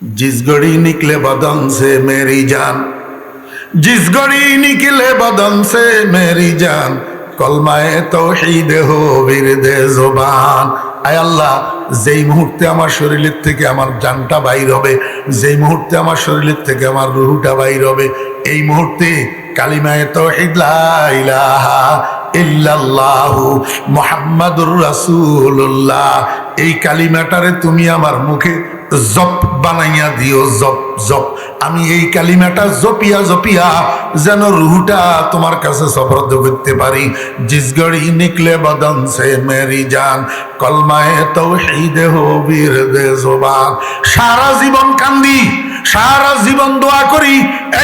जिस घड़ी निकले बदन से मेरी जान जिस घड़ी निकले बदन से मेरी जान কলমায়ে তৌহিদ হো বিরদে জবান আয় আল্লাহ যেই মুহূর্তে আমার শরীরের থেকে আমার জানটা বাইর হবে যেই মুহূর্তে আমার শরীরের থেকে আমার রুহুটা বাইর হবে এই মুহূর্তে কালিমায়ে তৌহিদ লা ইলাহা ইল্লাল্লাহু মুহাম্মাদুর রাসূলুল্লাহ এই কালিমাটারে তুমি আমার মুখে জপ বানাইয়া দিও, জপ জপ। আমি এই কালিমাটা জপিয়া জপিয়া যেন রুহুটা তোমার কাছে সফরদ করতে পারি। জিস গড়ি নিকলে বদন সে মেরি জান, কলমায়ে তৌহিদ হো বীর দে জবান। সারা জীবন কান্দি, সারা জীবন দোয়া করি,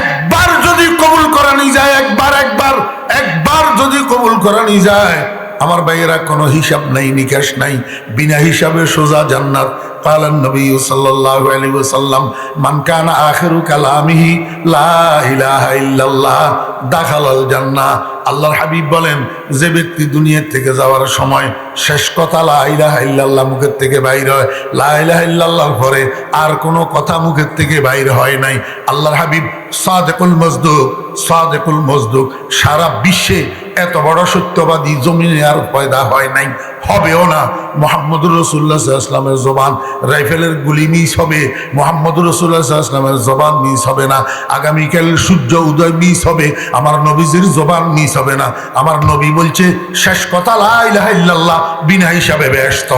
একবার যদি কবুল করানি যায়, একবার একবার একবার যদি কবুল করানি যায়, আমার ভাইয়েরা কোনো হিসাব নাই, নিকাশ নাই, বিনা হিসাবে সোজা জান্নাত। قال النبي صلى الله عليه وسلم من كان آخر كلامه لا إله إلا الله دخل الجنة আল্লাহর হাবিব বলেন যে ব্যক্তি দুনিয়ার থেকে যাওয়ার সময় শেষ কথা লা ইলাহা ইল্লাল্লাহ মুখের থেকে বাইর হয় লা ইলাহা ইল্লাল্লাহর পরে আর কোনো কথা মুখের থেকে বাইর হয় নাই আল্লাহর হাবিব সাদেকুল মজদুক সাদেকুল মজদুক সারা বিশ্বে এত বড় সত্যবাদী জমিনে আর পয়দা হয় নাই, হবেও না। মোহাম্মদুর রসুল্লাহ ইসলামের জবান রাইফেলের গুলি মিস হবে, মোহাম্মদুর রসুল্লাহ ইসলামের জবান মিস হবে না। আগামীকাল সূর্য উদয় মিস হবে, আমার নবীজির জবান মিস হবে না। আমার নবী বলছে, শেষ কথা লাহ বিনা হিসাবে ব্যস্ত।